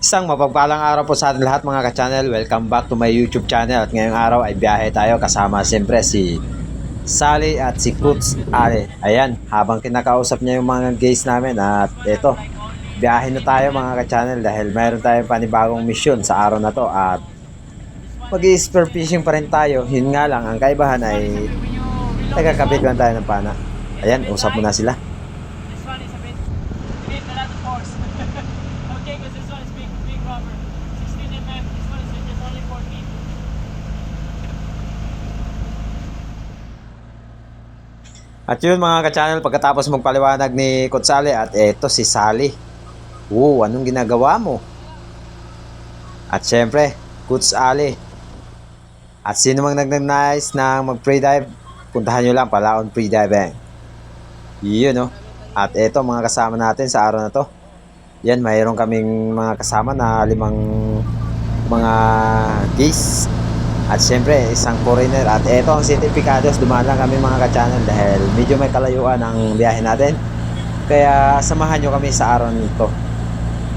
Isang mapagpalang araw po sa ating lahat mga ka-channel. Welcome back to my YouTube channel. At ngayong araw ay biyahe tayo kasama siyempre si Sally at si Kutz Ale. Ayan, habang kinakausap niya yung mga guys namin at eto, biyahe na tayo mga ka-channel dahil mayroon tayong panibagong mission sa araw na to at mag spear fishing pa rin tayo. Yun nga lang, ang kaibahan ay nagkakabit lang tayo ng pana. Ayan, usap mo na sila. At yun mga ka-channel, pagkatapos magpaliwanag ni Kutsali at eto si Sally. Oo, anong ginagawa mo? At syempre, Kuts Ali. At sino mang nagnanais na mag-freedive, puntahan nyo lang Palaon Freediving. Yun no. At eto mga kasama natin sa araw na to. Yan, mayroon kaming mga kasama na limang mga gays at syempre, isang foreigner. At eto ang City Picados. Dumaan lang kami mga ka-channel dahil medyo may kalayuan ang biyahe natin. Kaya samahan nyo kami sa araw nito.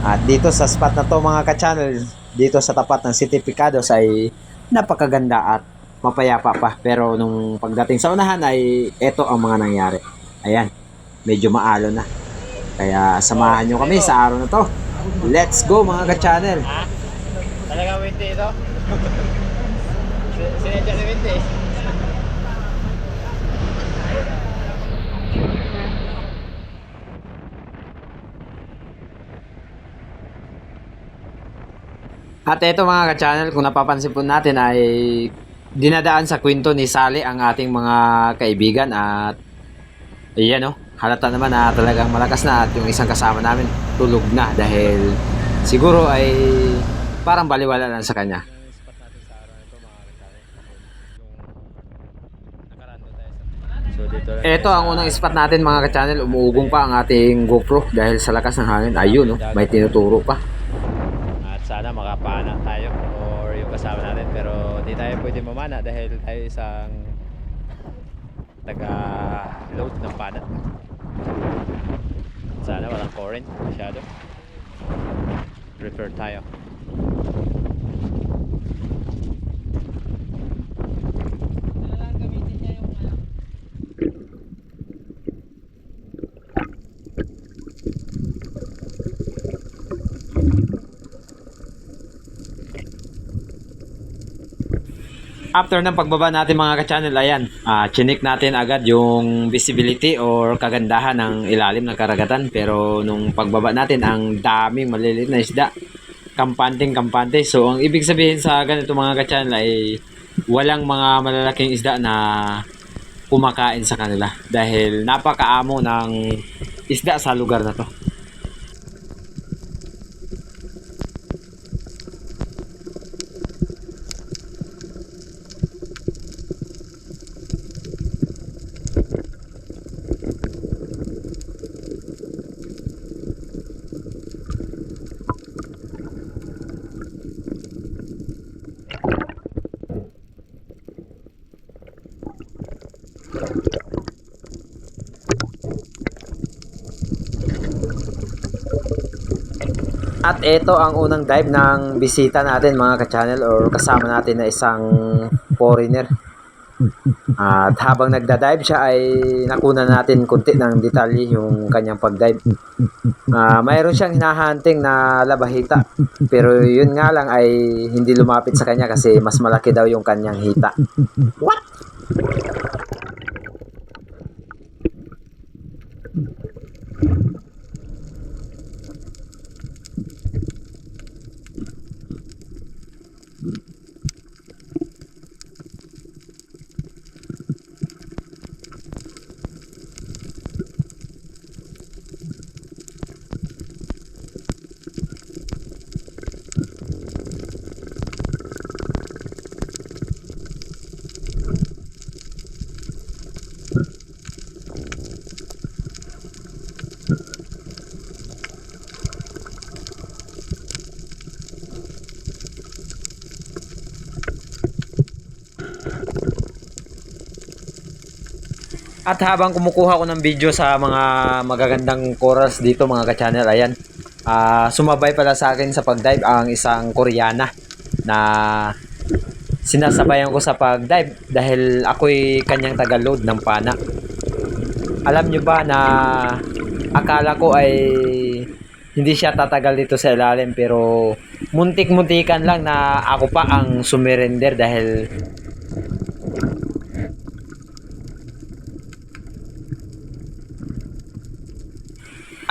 At dito sa spot na to mga ka-channel, dito sa tapat ng City Picados ay napakaganda at mapayapa pa. Pero nung pagdating sa unahan ay eto ang mga nangyari. Ayan, medyo maalo na. Kaya samahan nyo kami sa araw na to. Let's go mga ka-channel. Ha? Talaga windy ito? Windy. At eto mga ka-channel, kung napapansin po natin ay dinadaan sa kwento ni Sally ang ating mga kaibigan at iyan oh, halata naman na talagang malakas na at yung isang kasama namin tulog na dahil siguro ay parang baliwala lang sa kanya. So dito lang Ito ang unang spot natin mga ka-channel, umuugong pa ang ating GoPro dahil sa lakas ng hangin. Ayun oh, may tinuturo pa. At sana makapana tayo or yung kasama natin pero di tayo pwede mamana dahil tayo isang taga-load ng pana. Sana walang current masyado. Refer tayo. After ng pagbaba natin mga ka-channel, ayan, ah chinik natin agad yung visibility or kagandahan ng ilalim ng karagatan. Pero nung pagbaba natin, ang daming maliliit na isda. Kampanting kampante. So, ang ibig sabihin sa ganito mga ka-channel ay walang mga malalaking isda na kumakain sa kanila. Dahil napakaamo ng isda sa lugar na to. Ito ang unang dive ng bisita natin mga ka-channel or kasama natin na isang foreigner. At habang nagda-dive siya ay nakuna natin kunti ng detalye yung kanyang pag-dive. Ah, mayroon siyang hinahunting na labahita. Pero yun nga lang ay hindi lumapit sa kanya kasi mas malaki daw yung kanyang hita. What? At habang kumukuha ko ng video sa mga magagandang corals dito mga ka-channel, ayan. ah, sumabay pala sa akin sa pagdive ang isang Koreana na sinasabayan ko sa pagdive dahil ako'y kanyang taga-load ng pana. Alam nyo ba na akala ko ay hindi siya tatagal dito sa ilalim pero muntik-muntikan lang na ako pa ang sumurrender dahil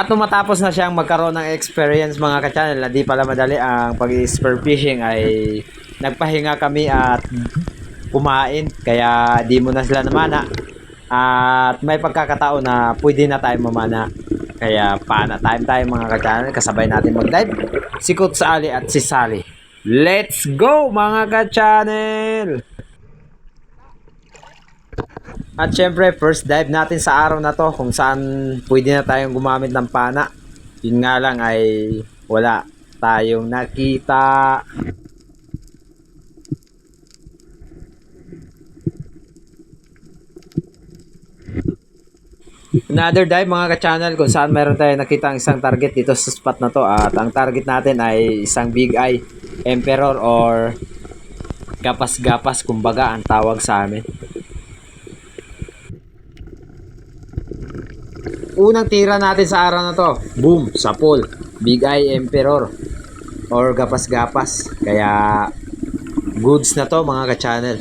At nung matapos na siyang magkaroon ng experience mga ka-channel na di pala madali ang pag-spear fishing ay nagpahinga kami at kumain. Kaya di mo na sila namana. At may pagkakataon na pwede na tayo mamana. Kaya pana time tayo mga ka-channel. Kasabay natin mag-dive. Si Coach Ali at si Sally. Let's go mga ka-channel at syempre, first dive natin sa araw na to kung saan pwede na tayong gumamit ng pana. Yun nga lang ay wala tayong nakita. Another dive mga ka-channel kung saan meron tayong nakita ang isang target dito sa spot na to at ang target natin ay isang big eye emperor or gapas-gapas kumbaga ang tawag sa amin. Unang tira natin sa araw na to, boom, sapol, big eye emperor, or gapas-gapas. Kaya, goods na to mga ka-channel.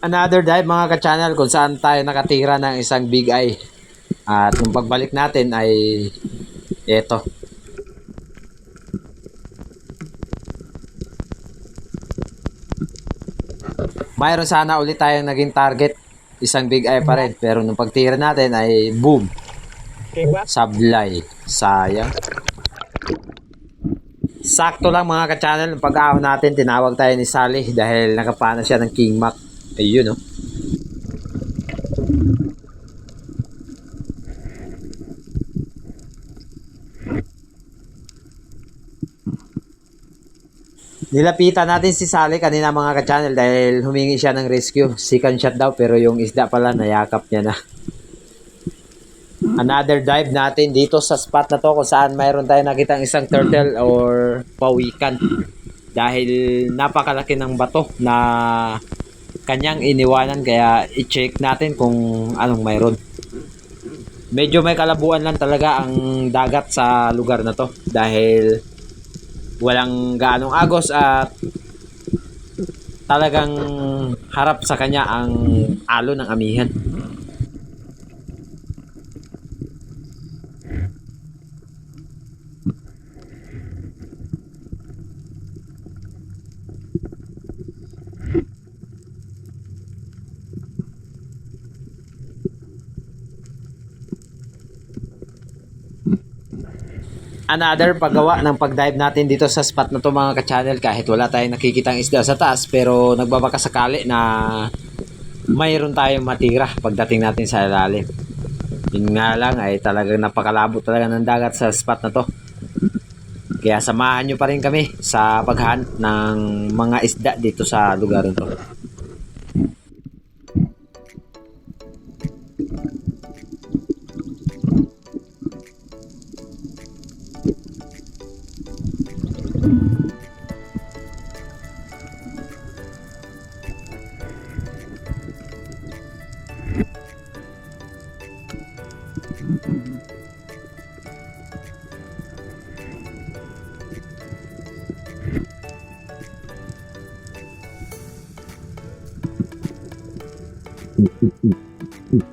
Another dive mga ka-channel kung saan tayo nakatira ng isang big eye. At yung pagbalik natin ay eto. Mayroon sana ulit tayong naging target. Isang big eye pa rin. Pero nung pagtira natin ay boom. Sablay. Sayang. Sakto lang mga ka-channel. Pag-ahon natin, tinawag tayo ni Sally dahil nakapana siya ng King Mac. Ayun oh. Nilapitan natin si Sally kanina mga ka-channel dahil humingi siya ng rescue. Second shot daw pero yung isda pala nayakap niya na. Another dive natin dito sa spot na to kung saan mayroon tayo nakitang isang turtle or pawikan. Dahil napakalaki ng bato na kanyang iniwanan kaya i-check natin kung anong mayroon. Medyo may kalabuan lang talaga ang dagat sa lugar na to dahil walang gaanong agos at talagang harap sa kanya ang alo ng amihan. Another paggawa ng pagdive natin dito sa spot na to mga ka-channel kahit wala tayong nakikitang isda sa taas pero nagbabaka sakali na mayroon tayong matira pagdating natin sa ilalim. Yun nga lang ay talagang napakalabo talaga ng dagat sa spot na to. Kaya samahan nyo pa rin kami sa paghahanap ng mga isda dito sa lugar na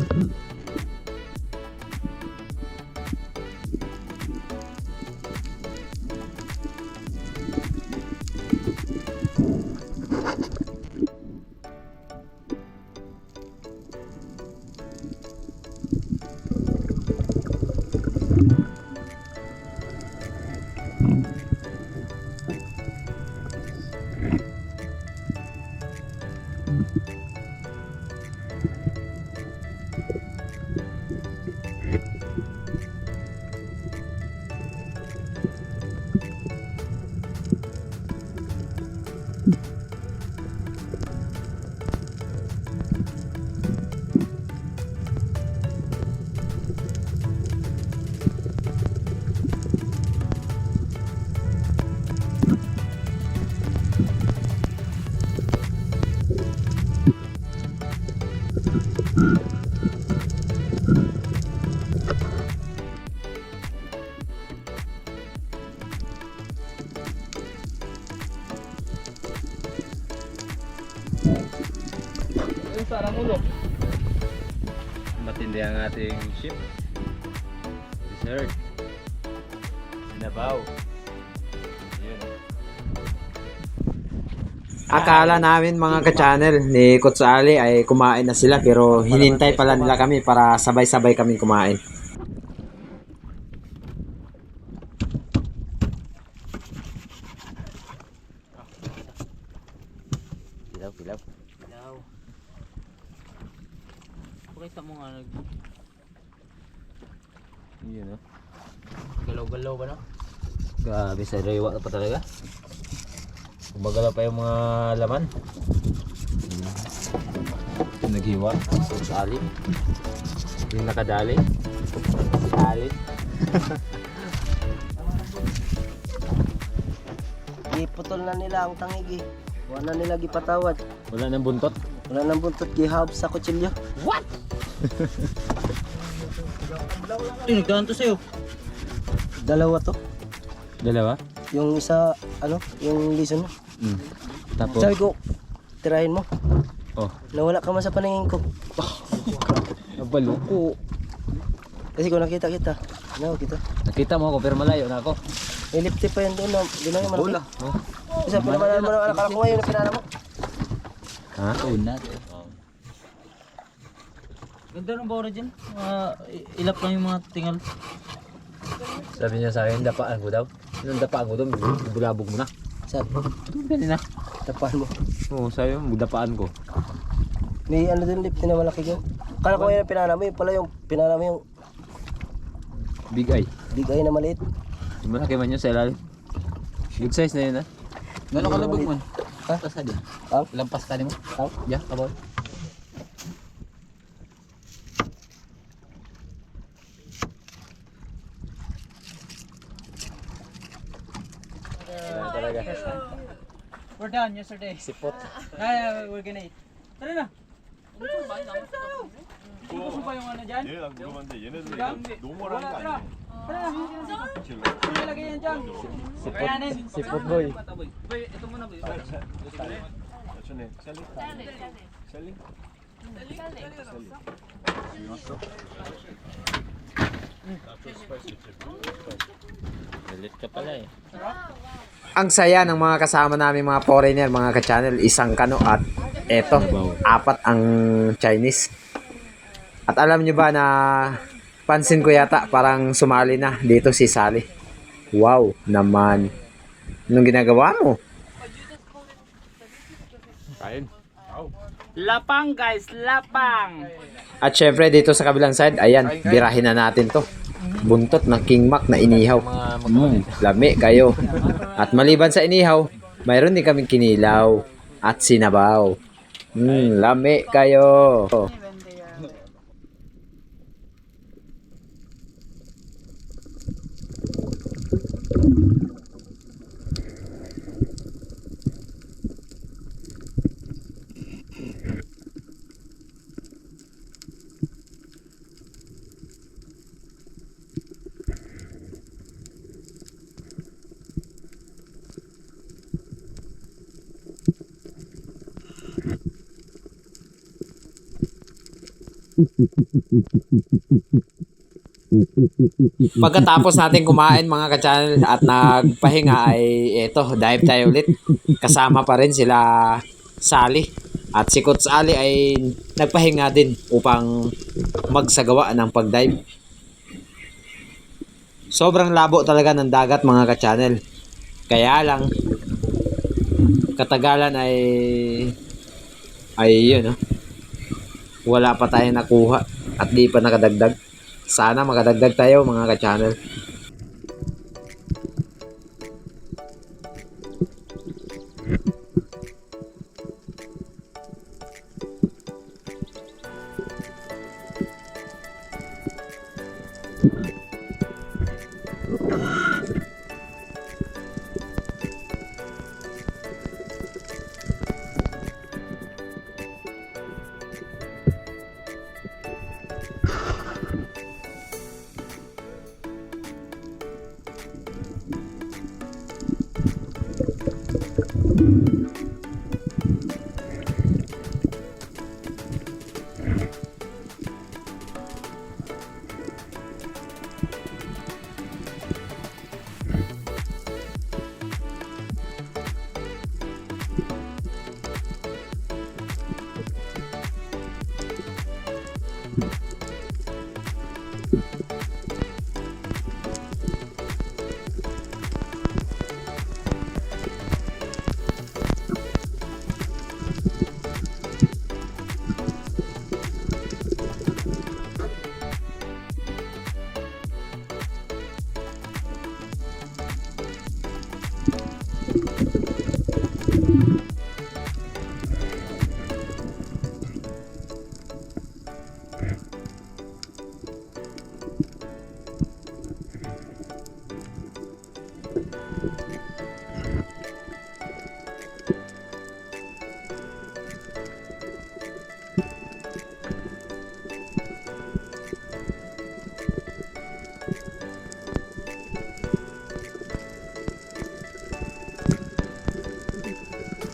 Mm-hmm. ship. Dessert. Sinabaw. Yun. Akala namin mga ka-channel ni Kutsali ay kumain na sila pero hinintay pala nila kami para sabay-sabay kami kumain. Pilaw, pilaw. Ilaw. Pakita mo nga nag Yun oh. Galaw-galaw ba no? Grabe sa rewa pa talaga. Kumagala pa yung mga laman. Naghiwa. Sa alim. Yung nakadali. Si Alin. Giputol na nila ang tangig eh. Wala na nila gipatawad. Wala nang buntot. Wala nang buntot gihab sa kutsilyo. Ay, nagdaan to sa'yo. Dalawa to. Dalawa? Yung isa, ano, yung lison mo. Hmm. Tapos, Sabi ko, tirahin mo. oh, Nawala ka man sa paningin ko. nabalo ko. Kasi kung nakita kita, ano kita. Nakita mo ako pero malayo na ako. Lifty pa yun doon. no? Doon lang yung malaki. Wala. Oh. Kasi pinamalaan mo ng anak ko ngayon na pinala mo. Ha? Una. Ganda ng bawra dyan. Ah, i- ilap lang yung mga tingal. Sabi niya sa akin, dapaan ko daw. Nung dapaan ko doon, bulabog mo na. Sabi, Ito ganun na. tapahan mo. Oo, sabi mo, dapaan ko. May ano doon lifty na malaki yun. Kala ko ngayon ang pinala mo, yung pala yung pinala mo yung Big eye. big eye na maliit. Malaki man yun sa ilalim. Good size na yun ha. Gano'ng kalabog man? Ha? Lampas ka din. Ha? Lampas ka din mo. Ha? Yeah, kaboy. talaga We're done yesterday. Sipot. Ah, we're gonna eat. Tara na. Gusto ba yung ano dyan? 얘네랑 물어봤는데 얘네들 야, 노멀한 거 tara. 아니야? Tara na. Ano lagay yan dyan? Kayanin. Sipot boy. Boy, ito muna boy. 천에 셀리? 셀리? Galit ka pala eh. Ang saya ng mga kasama namin mga foreigner, mga ka-channel, isang kano at eto, apat ang Chinese. At alam nyo ba na pansin ko yata parang sumali na dito si Sally. Wow naman. Anong ginagawa mo? Kain. Lapang guys, lapang. At syempre dito sa kabilang side, ayan, birahin na natin to. buntot ng King Mac na inihaw. Mm, lami kayo. At maliban sa inihaw, mayroon din kaming kinilaw at sinabaw. Mm, lami kayo. Pagkatapos natin kumain mga ka-channel at nagpahinga ay eto, dive tayo ulit. Kasama pa rin sila Sally. At si Coach Ali ay nagpahinga din upang magsagawa ng pag-dive. Sobrang labo talaga ng dagat mga ka-channel. Kaya lang, katagalan ay ay yun, no? Wala pa tayong nakuha at di pa nakadagdag. Sana makadagdag tayo mga ka-channel.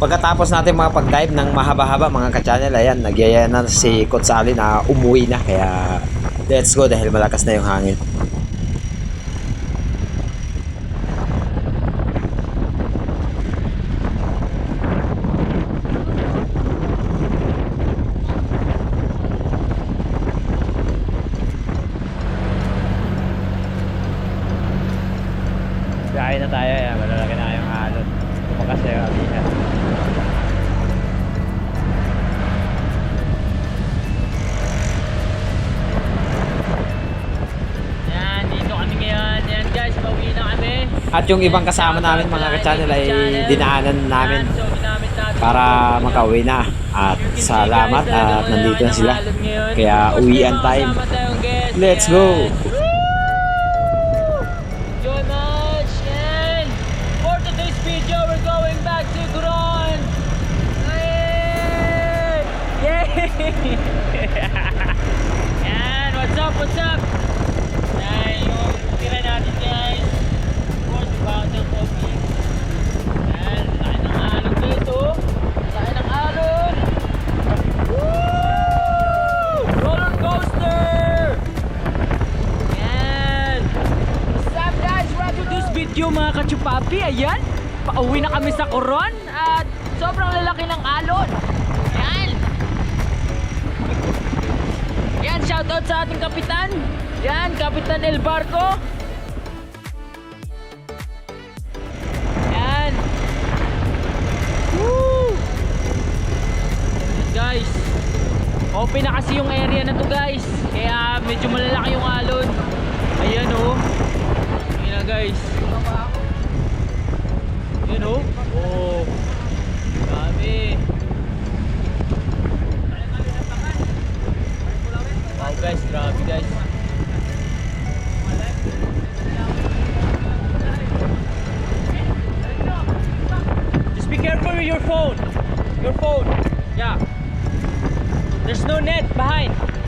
Pagkatapos natin mga pag-dive ng mahaba-haba mga ka-channel, ayan, nagyaya na si Sally na umuwi na. Kaya let's go dahil malakas na yung hangin. At yung ibang kasama namin mga ka-channel ay dinaanan namin para makauwi na. At salamat at nandito na sila. Kaya uwian time. Let's go! Enjoy much and for today's video we're going back to Coron. Yay! Yay! Yan, what's up, what's up? Yan, yung tira natin guys. bakit ng coffee. Yan, laki ng alon dito. Laki ng alon. Woo! Roller coaster! Yan! What's up guys? Welcome to this mga kachupapi. Ayan, pauwi na kami sa Coron at sobrang lalaki ng alon. Yan! Yan, shoutout sa ating kapitan. Yan, Kapitan El Barco. Yan. Woo! Yan, guys. Open na kasi yung area na to guys. Kaya medyo malalaki yung alon. Ayan oh. Ayan na guys. Ayan oh. Oh. Grabe. Wow guys. Just be careful with your phone. Your phone. Yeah. There's no net behind.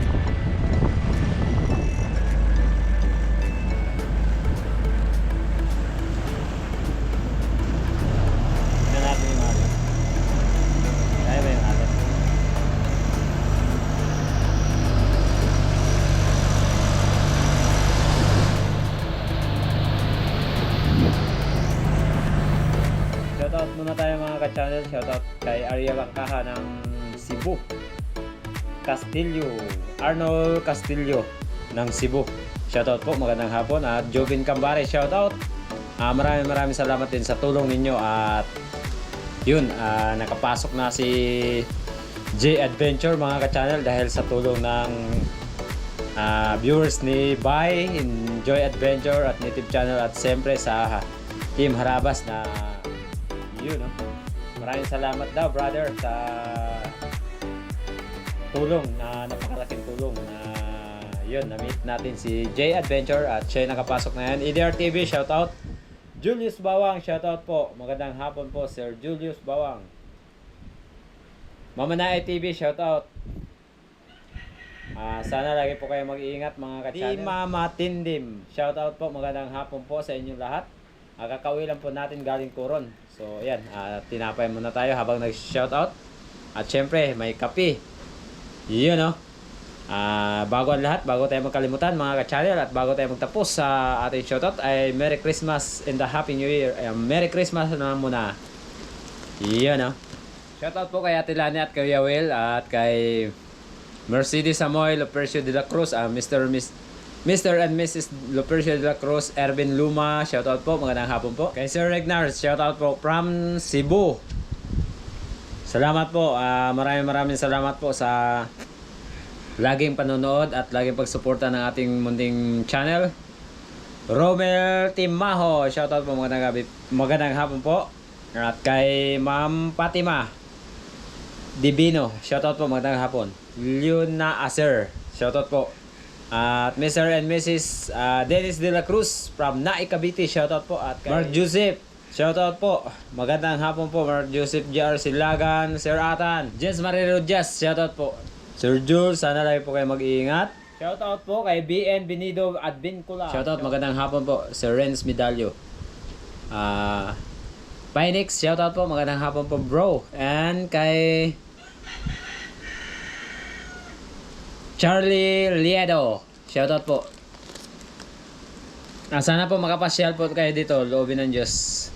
Castillo. Arnold Castillo ng Cebu. Shoutout po, magandang hapon. At Jovin Cambare, shoutout. Ah, maraming maraming salamat din sa tulong ninyo at yun, ah, nakapasok na si J Adventure mga ka-channel dahil sa tulong ng ah, viewers ni Bay, Enjoy Adventure at Native Channel at siyempre sa Team Harabas na yun, no? Maraming salamat daw, brother, sa tulong na napakalaking tulong na yun, na-meet natin si J Adventure at siya nakapasok na yan. EDR TV, shoutout. Julius Bawang, shoutout po. Magandang hapon po, Sir Julius Bawang. Mama Nae TV, shoutout. Ah, sana lagi po kayo mag-iingat mga ka-channel. Di Mama Tindim, shoutout po. Magandang hapon po sa inyong lahat. Ah, kakauwi lang po natin galing Coron. So, ayan, ah, tinapay muna tayo habang nag-shoutout. At syempre, may kape. Yun, no? Ah, bago ang lahat, bago tayo magkalimutan mga ka-channel at bago tayo magtapos sa ating shoutout ay Merry Christmas and the Happy New Year. Ay, Merry Christmas na muna. Yun, no? Shoutout po kay Ate Lani at kay Yawel at kay Mercedes Samoy Lopercio de la Cruz, ah, Mr. Miss Mr. and Mrs. Lopercio de la Cruz, Ervin Luma, shoutout po, magandang hapon po. Kay Sir Regnar, shoutout po from Cebu. Salamat po, ah, maraming maraming salamat po sa laging panonood at laging pagsuporta ng ating munting channel. Romel Timaho, shoutout po magandang gabi, magandang hapon po. At kay Ma'am Fatima Divino, shoutout po magandang hapon. Luna Aser, shoutout po. At Mr. and Mrs. ah, Dennis De La Cruz from Naik Cavite, shoutout po. At kay Mark Joseph, shoutout po. Magandang hapon po, Mark Joseph Jar Silagan, Sir Atan, Jens Marino Jas, shoutout po. Sir Jules, sana lagi po kayo mag-iingat. Shoutout po kay BN Benido at Vincula. Shoutout, magandang hapon po, Sir Renz Medallo. Ah, Phoenix, shoutout po, magandang hapon po bro. And kay Charlie Liedo, shoutout po. Ah, sana po makapasyal po kayo dito, loobin ng Diyos.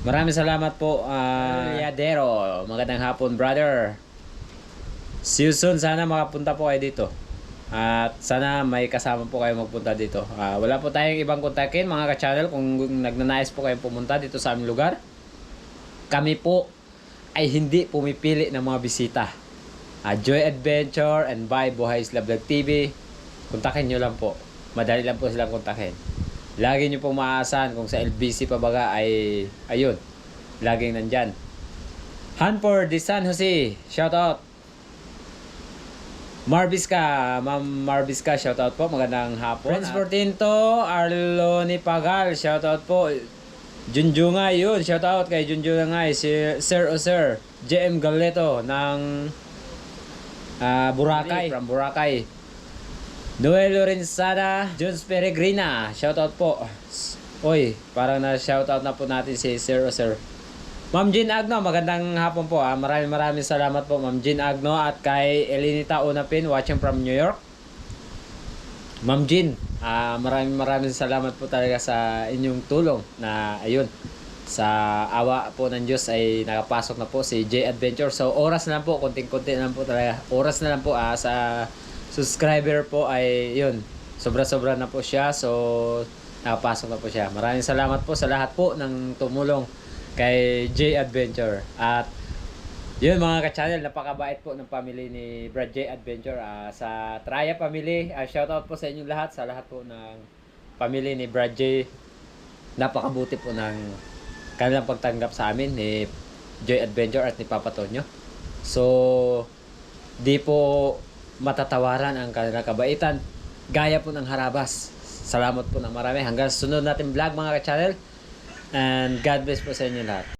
Maraming salamat po, uh, Liadero. Magandang hapon, brother. See you soon. Sana makapunta po kayo dito. At sana may kasama po kayo magpunta dito. Ah, wala po tayong ibang kontakin mga ka-channel kung nagnanais po kayo pumunta dito sa aming lugar. Kami po ay hindi pumipili ng mga bisita. Ah, Joy Adventure and Bye Buhay Isla Vlog TV. Kontakin nyo lang po. Madali lang po silang kontakin. Lagi nyo pong maaasahan kung sa LBC pa baga ay ayun. Laging nandyan. Hanford de San Jose. Shout out. Marbiska, Ma'am Marbiska, shoutout po. Magandang hapon. Friends Portinto, Arloni Pagal, shoutout po. Junjungay, yun, shoutout kay Junjungay, si Sir o Sir, JM Galeto ng ah, Boracay, from Boracay. Noel Lorenzana, Jones Peregrina, shoutout po. Oy, parang na-shoutout na po natin si Sir Sir. Ma'am Jean Agno, magandang hapon po. Ah. Maraming maraming salamat po Ma'am Jean Agno at kay Elinita Unapin watching from New York. Ma'am Jean, ah, maraming maraming salamat po talaga sa inyong tulong na ayun sa awa po ng Diyos ay nakapasok na po si J Adventure. So oras na lang po, konting-konti na lang po talaga. Oras na lang po ah, sa subscriber po ay yun. Sobra-sobra na po siya. So nakapasok na po siya. Maraming salamat po sa lahat po ng tumulong kay J Adventure. At yun mga ka-channel, napakabait po ng family ni Brad J Adventure. Ah, sa Traya family, ah, shoutout po sa inyong lahat, sa lahat po ng family ni Brad J. Napakabuti po ng kanilang pagtanggap sa amin ni Joy Adventure at ni Papa Tonyo. So, di po matatawaran ang kanilang kabaitan. Gaya po ng harabas. Salamat po ng marami. Hanggang sunod natin vlog mga ka-channel. And God bless po sa inyo lahat.